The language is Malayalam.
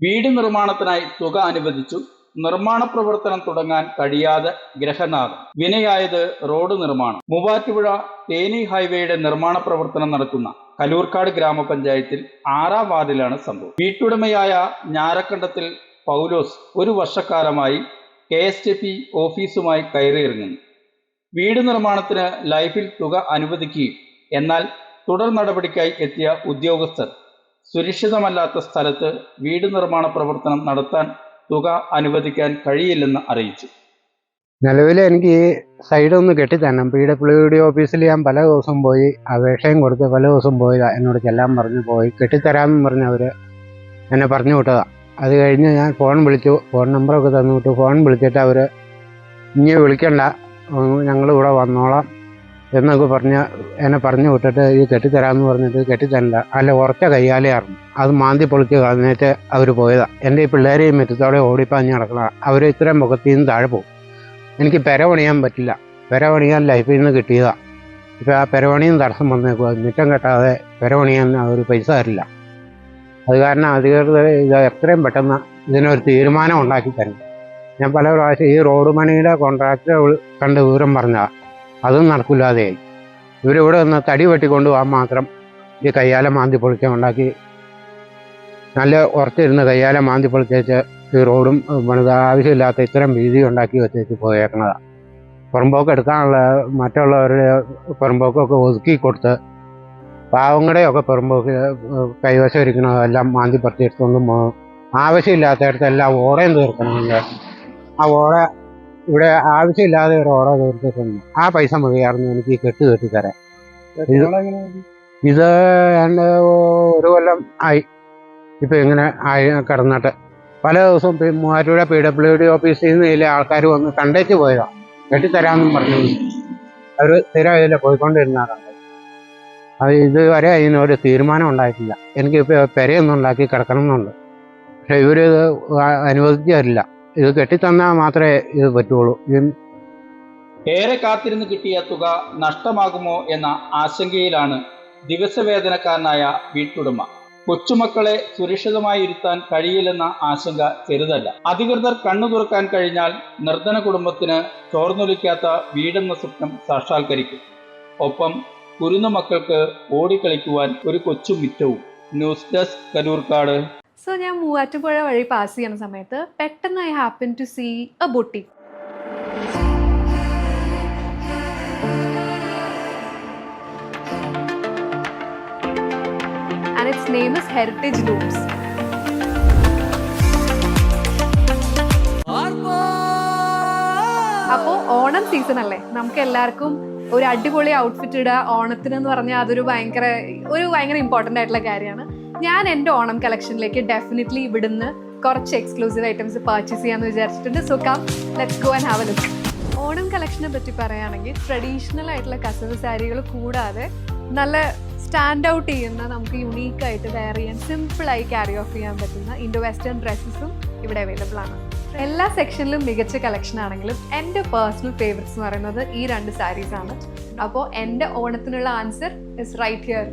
വീട് നിർമ്മാണത്തിനായി തുക അനുവദിച്ചു. നിർമ്മാണ പ്രവർത്തനം തുടങ്ങാൻ കഴിയാതെ ഗ്രഹനാഥം വിനയായത് റോഡ് നിർമ്മാണം. മൂവാറ്റുപുഴ തേനി ഹൈവേയുടെ നിർമ്മാണ പ്രവർത്തനം നടക്കുന്ന കലൂർക്കാട് ഗ്രാമപഞ്ചായത്തിൽ ആറാം വാർഡിലാണ് സംഭവം. വീട്ടുടമയായ ഞാരക്കണ്ടത്തിൽ പൗലോസ് ഒരു വർഷക്കാലമായി കെ എസ് ടി പി ഓഫീസുമായി കയറിയിറങ്ങുന്നു. വീട് നിർമ്മാണത്തിന് ലൈഫിൽ തുക അനുവദിക്കുകയും എന്നാൽ തുടർ നടപടിക്കായി എത്തിയ ഉദ്യോഗസ്ഥർ സുരക്ഷിതമല്ലാത്ത സ്ഥലത്ത് വീട് നിർമ്മാണ പ്രവർത്തനം നടത്താൻ തുക അനുവദിക്കാൻ കഴിയില്ലെന്ന് അറിയിച്ചു. നിലവിൽ എനിക്ക് ഈ ഒന്ന് കെട്ടിത്തരണം. പി ഡബ്ല്യു ഡി ഓഫീസിൽ ഞാൻ പല ദിവസം പോയി അപേക്ഷയും കൊടുത്ത് പല ദിവസം പോയി എന്നോട് ചെല്ലാൻ പറഞ്ഞു പോയി. കെട്ടിത്തരാമെന്ന് പറഞ്ഞ് അവർ എന്നെ പറഞ്ഞു വിട്ടതാ. അത് കഴിഞ്ഞ് ഞാൻ ഫോൺ വിളിച്ചു. ഫോൺ നമ്പറൊക്കെ തന്നു വിട്ടു. ഫോൺ വിളിച്ചിട്ട് അവർ ഇനി വിളിക്കണ്ട. ഞങ്ങൾ ഇവിടെ വന്നോളാം. എന്നൊക്കെ പറഞ്ഞ എന്നെ പറഞ്ഞു വിട്ടിട്ട് ഈ കെട്ടിത്തരാമെന്ന് പറഞ്ഞിട്ട് കെട്ടിത്തരണ്ട. അല്ല ഉറച്ച കയ്യാലെയായിരുന്നു അത് മാന്തി പൊളിച്ച് കളഞ്ഞിട്ട് അവർ പോയതാ. എന്റെ ഈ പിള്ളേരെയും മെറ്റത്തോടെ ഓടിപ്പാഞ്ഞ് നടക്കണ അവർ ഇത്രയും മുഖത്തിൽ നിന്ന് താഴെ പോകും. എനിക്ക് പെര പണിയാൻ പറ്റില്ല. പെര പണിയാൻ ലൈഫിൽ നിന്ന് കിട്ടിയതാ. ഇപ്പം ആ പെരപണിയും തടസ്സം വന്നേക്കുക മുറ്റം കെട്ടാതെ പെരവണിയാൻ അവർ പൈസ തരില്ല. അത് കാരണം അധികൃതർ ഇത് എത്രയും പെട്ടെന്ന് ഇതിനൊരു തീരുമാനം ഉണ്ടാക്കി തരണം. ഞാൻ പല പ്രാവശ്യം ഈ റോഡ് പണിയുടെ കോൺട്രാക്ടറെ കണ്ട് വിവരം പറഞ്ഞാ അതും നടക്കില്ലാതെയായി ഇവരിവിടെ നിന്ന് തടി വെട്ടിക്കൊണ്ട് പോകാൻ മാത്രം ഈ കയ്യാല മാന്തി പൊളിക്കാൻ ഉണ്ടാക്കി. നല്ല ഉറച്ചിരുന്ന് കയ്യാല മാന്തി പൊളിച്ചേച്ച് ഈ റോഡും പണിത് ആവശ്യമില്ലാത്ത ഇത്തരം വീതി ഉണ്ടാക്കി വെച്ചേച്ച് പോയേക്കുന്നതാണ് പുറമ്പോക്ക് എടുക്കാനുള്ള മറ്റുള്ളവരുടെ പുറമ്പോക്കൊക്കെ ഒതുക്കി കൊടുത്ത് പാവങ്ങളുടെയൊക്കെ പുറമ്പോക്ക് കൈവശം ഇരിക്കണതെല്ലാം മാന്തി പറിച്ച് എടുത്തുകൊണ്ട് പോകും ആവശ്യമില്ലാത്തയിടത്തെല്ലാം ഓടയും തീർക്കണമെങ്കിൽ ആ ഓട ഇവിടെ ആവശ്യമില്ലാതെ ഒരു ഓട തീർത്തിട്ടുണ്ട്. ആ പൈസ മതിയായിരുന്നു എനിക്ക് ഈ കെട്ട് കെട്ടി തരാൻ. ഇത് എന്റെ ഒരു കൊല്ലം ആയി. ഇപ്പം ഇങ്ങനെ ആയി കിടന്നിട്ട്. പല ദിവസവും മൂവാറ്റുപുഴ പി ഡബ്ല്യു ഡി ഓഫീസിൽ നിന്ന് ഇതിലെ ആൾക്കാർ വന്ന് കണ്ടേച്ച് പോയതാണ് കെട്ടിത്തരാമെന്നും പറഞ്ഞു. അവർ സ്ഥിരം ഇതിൽ പോയിക്കൊണ്ടിരുന്നതാണ് അത് ഇതുവരെ അതിനൊരു തീരുമാനം ഉണ്ടായിട്ടില്ല. എനിക്ക് ഇപ്പൊ പെരയൊന്നും ഉണ്ടാക്കി കിടക്കണം എന്നുണ്ട് പക്ഷെ ഇവരിത് അനുവദിക്കാറില്ല അനുവദിച്ചു തരില്ല ഇത് കെട്ടിത്തന്നാൽ മാത്രമേ ഇത് പറ്റുള്ളൂ. ഏറെ കാത്തിരുന്ന് കിട്ടിയ തുക നഷ്ടമാകുമോ എന്ന ആശങ്കയിലാണ് ദിവസവേതനക്കാരനായ വീട്ടുടമ. കൊച്ചുമക്കളെ സുരക്ഷിതമായി ഇരുത്താൻ കഴിയില്ലെന്ന ആശങ്ക ചെറുതല്ല. അധികൃതർ കണ്ണു തുറക്കാൻ കഴിഞ്ഞാൽ നിർധന കുടുംബത്തിന് ചോർന്നൊലിക്കാത്ത വീടെന്ന സ്വപ്നം സാക്ഷാത്കരിക്കും. ഒപ്പം കുരുന്നു മക്കൾക്ക് ഓടിക്കളിക്കുവാൻ ഒരു കൊച്ചു മിറ്റവും. News desk Karoorkkad. സോ ഞാൻ മൂവാറ്റുപുഴ വഴി പാസ് ചെയ്യുന്ന സമയത്ത് പെട്ടെന്ന് I happen to see a boutique and its name is heritage looms അപ്പോൾ ഓണം സീസൺ അല്ലേ? നമുക്ക് എല്ലാവർക്കും ഒരു അടിപൊളി ഔട്ട്ഫിറ്റ് ഇടുക. ഓണത്തിന് എന്ന് പറഞ്ഞാൽ അതൊരു ഭയങ്കര ഒരു ഭയങ്കര ഇമ്പോർട്ടന്റ് ആയിട്ടുള്ള കാര്യമാണ്. ഞാൻ എന്റെ ഓണം കളക്ഷനിലേക്ക് ഡെഫിനറ്റ്ലി ഇവിടുന്ന് കുറച്ച് എക്സ്ക്ലൂസീവ് ഐറ്റംസ് പർച്ചേസ് ചെയ്യാമെന്ന് വിചാരിച്ചിട്ടുണ്ട്. So come let's go and have a look Onam കളക്ഷനെ പറ്റി പറയുകയാണെങ്കിൽ ട്രഡീഷണൽ ആയിട്ടുള്ള കസവ് സാരികൾ കൂടാതെ നല്ല സ്റ്റാൻഡ് ഔട്ട് ചെയ്യുന്ന നമുക്ക് യുണീക്ക് ആയിട്ട് വെയർ ചെയ്യാൻ സിമ്പിളായി ക്യാരി ഓഫ് ചെയ്യാൻ പറ്റുന്ന ഇൻഡോ വെസ്റ്റേൺ ഡ്രസ്സസും ഇവിടെ അവൈലബിൾ ആണ്. എല്ലാ സെക്ഷനിലും മികച്ച കളക്ഷൻ ആണെങ്കിലും എന്റെ പേഴ്സണൽ ഫേവറേറ്റ്സ് എന്ന് പറയുന്നത് ഈ രണ്ട് സാരീസ് ആണ്. അപ്പോൾ എന്റെ ഓണത്തിനുള്ള ആൻസർ ഇസ് റൈറ്റ് ഹിയർ